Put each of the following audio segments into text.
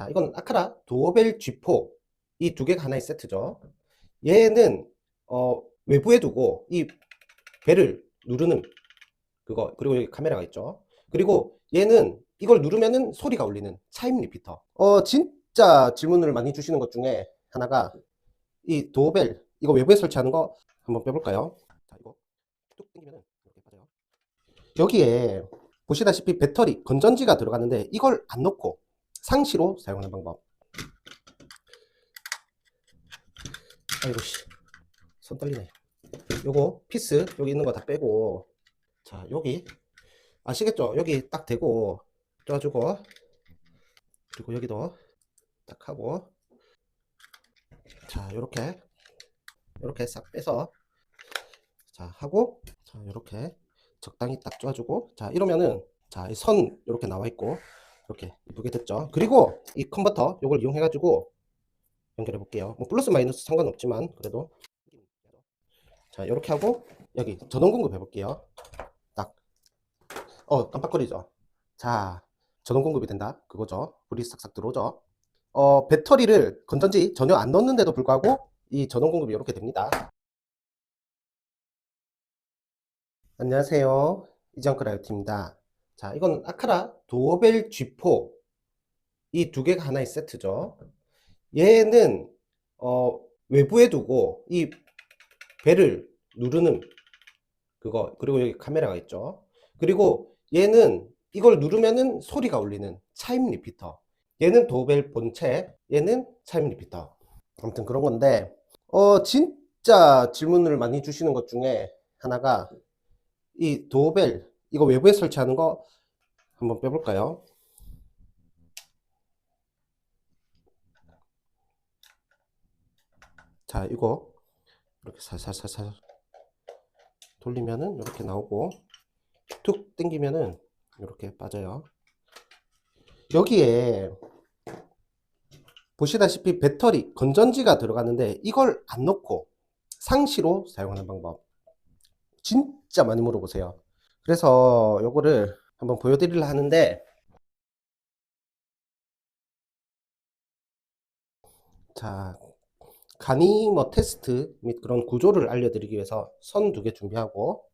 자, 이건 아카라 도어벨 G4 이 두 개가 하나의 세트죠. 얘는 어, 외부에 두고 이 벨을 누르는 그거 그리고 여기 카메라가 있죠. 그리고 얘는 이걸 누르면은 소리가 울리는 차임 리피터. 어, 진짜 질문을 많이 주시는 것 중에 하나가 이 도어벨 이거 외부에 설치하는 거 한번 빼볼까요? 자, 이거 뚝 당기면은 이렇게 빠져요. 여기에 보시다시피 배터리 건전지가 들어가는데 이걸 안 넣고 상시로 사용하는 방법. 아이고 씨. 손 떨리네. 요거 피스 여기 있는 거 다 빼고 자, 여기 아시겠죠? 여기 딱 대고 쪄주고 그리고 여기도 딱 하고 자, 요렇게 요렇게 싹 빼서 자, 하고 자, 요렇게 적당히 딱 쪄주고 자, 이러면은 자, 이선 이렇게 나와 있고 이렇게 이쁘게 됐죠. 그리고 이 컨버터 요걸 이용해 가지고 연결해 볼게요. 뭐 플러스 마이너스 상관없지만 그래도 자, 이렇게 하고 여기 전원 공급 해 볼게요. 딱. 어, 깜빡거리죠. 자, 전원 공급이 된다. 그거죠. 불이 싹싹 들어오죠. 어, 배터리를 건전지 전혀 안 넣는데도 불구하고 이 전원 공급이 이렇게 됩니다. 안녕하세요. 이정크 라이오트입니다. 자, 이건 아카라 도어벨 G4 이 두 개가 하나의 세트죠. 얘는 어, 외부에 두고 이 벨을 누르는 그거 그리고 여기 카메라가 있죠. 그리고 얘는 이걸 누르면은 소리가 울리는 차임 리피터. 얘는 도벨 본체, 얘는 차임 리피터. 아무튼 그런 건데 어 진짜 질문을 많이 주시는 것 중에 하나가 이 도벨 이거 외부에 설치하는 거 한번 빼볼까요? 자, 이거 이렇게 살살살살 돌리면은 이렇게 나오고 툭 당기면은 이렇게 빠져요. 여기에 보시다시피 배터리 건전지가 들어가는데 이걸 안 넣고 상시로 사용하는 방법 진짜 많이 물어보세요. 그래서 요거를 한번 보여드리려 하는데 자 간이 뭐 테스트 및 그런 구조를 알려드리기 위해서 선 두 개 준비하고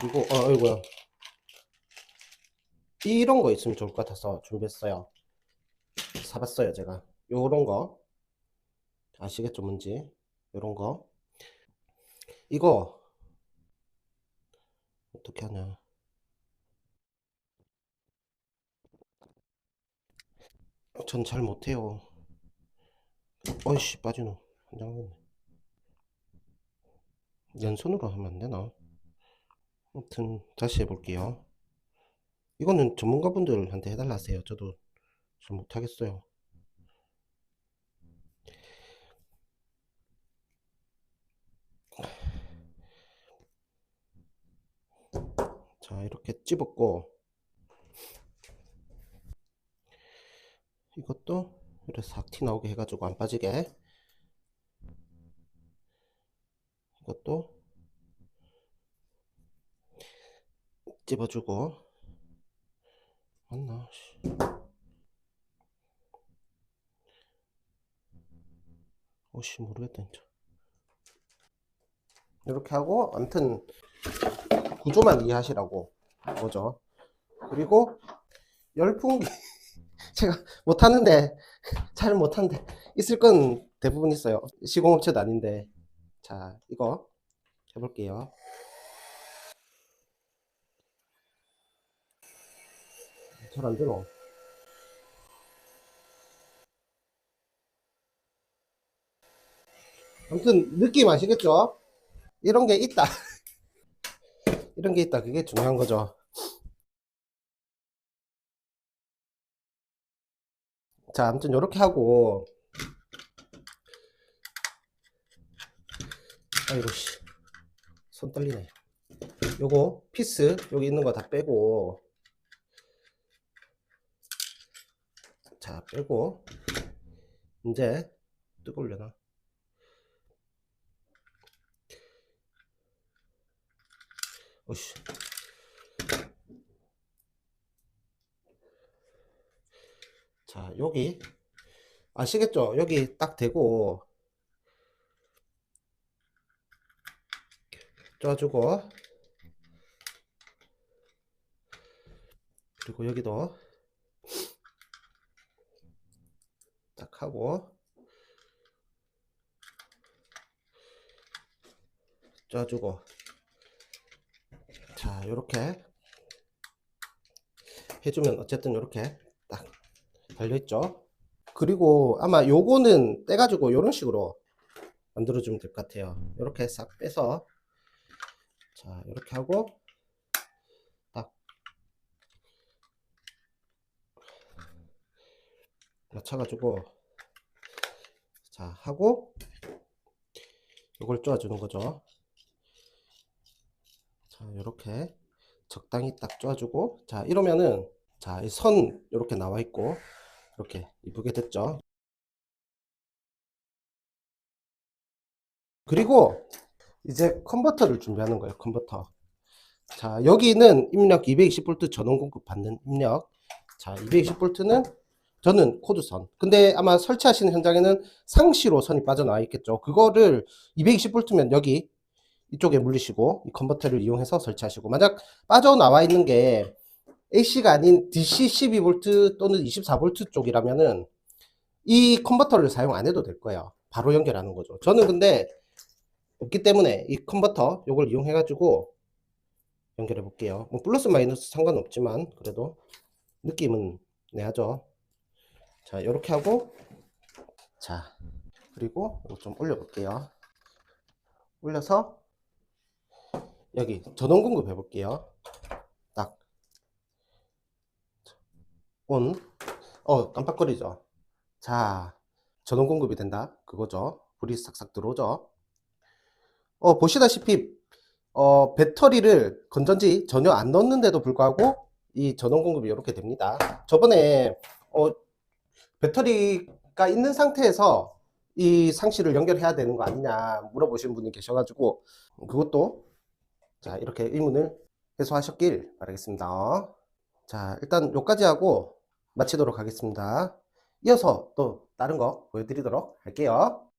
그리고 어 아이고야. 이런 거 있으면 좋을 것 같아서 준비했어요. 사봤어요 제가. 요런 거. 아시겠죠 뭔지? 요런 거. 이거 어떻게 하냐. 전 잘 못해요. 어이씨 빠지노. 한장하겠네 연손으로 하면 안 되나? 아무튼 다시 해볼게요. 이거는 전문가분들한테 해달라 하세요. 저도 잘 못하겠어요 자 이렇게 집었고 이것도 이렇게 싹티 나오게 해가지고 안 빠지게. 이것도 집어주고. 맞나? 씨. 오씨 모르겠다 진짜. 이렇게 하고 아무튼 구조만 이해하시라고 뭐죠. 그리고 열풍기 제가 못하는데 잘 못하는데 있을 건 대부분 있어요. 시공업체도 아닌데. 자 이거 해볼게요. 잘안 되노 아무튼 느낌 아시겠죠? 이런 게 있다 이런 게 있다 그게 중요한 거죠 자, 아무튼 이렇게 하고 아이고 씨. 손 떨리네. 요거 피스 여기 있는 거 다 빼고 자, 빼고 이제 뜨거울려나? 오씨. 자, 여기. 아시겠죠? 여기 딱 대고. 쪄주고. 그리고 여기도. 딱 하고. 쪄주고 자 요렇게 해주면 어쨌든 요렇게 딱 달려있죠. 그리고 아마 요거는 떼가지고 요런 식으로 만들어주면 될 것 같아요. 요렇게 싹 빼서. 자 이렇게 하고 딱 맞춰가지고 자 하고 요걸 쪼아주는 거죠 자 이렇게 적당히 딱 쪼아주고 자 이러면은 자이선 이렇게 나와 있고 이렇게 이쁘게 됐죠? 그리고 이제 컨버터를 준비하는 거예요 컨버터. 자 여기는 입력 220V 전원 공급 받는 입력. 자 220V는 저는 코드선. 근데 아마 설치하시는 현장에는 상시로 선이 빠져나와 있겠죠. 그거를 220V면 여기 이쪽에 물리시고 이 컨버터를 이용해서 설치하시고. 만약 빠져나와 있는 게 AC가 아닌 DC 12V 또는 24V 쪽이라면은 이 컨버터를 사용 안 해도 될 거예요. 바로 연결하는 거죠. 저는 근데 없기 때문에 이 컨버터 요걸 이용해 가지고 연결해 볼게요. 뭐 플러스 마이너스 상관없지만 그래도 느낌은 내야죠. 자 이렇게 하고 자 그리고 이거 좀 올려 볼게요. 올려서 여기 전원 공급 해 볼게요. 딱. 온. 어 깜빡거리죠. 자 전원 공급이 된다. 그거죠. 불이 싹싹 들어오죠. 어, 보시다시피 어, 배터리를 건전지 전혀 안 넣었는데도 불구하고 이 전원 공급이 이렇게 됩니다. 저번에 어, 배터리가 있는 상태에서 이 상시를 연결해야 되는 거 아니냐 물어보신 분이 계셔가지고 그것도 자 이렇게 의문을 해소하셨길 바라겠습니다. 자 일단 여기까지 하고 마치도록 하겠습니다. 이어서 또 다른 거 보여드리도록 할게요.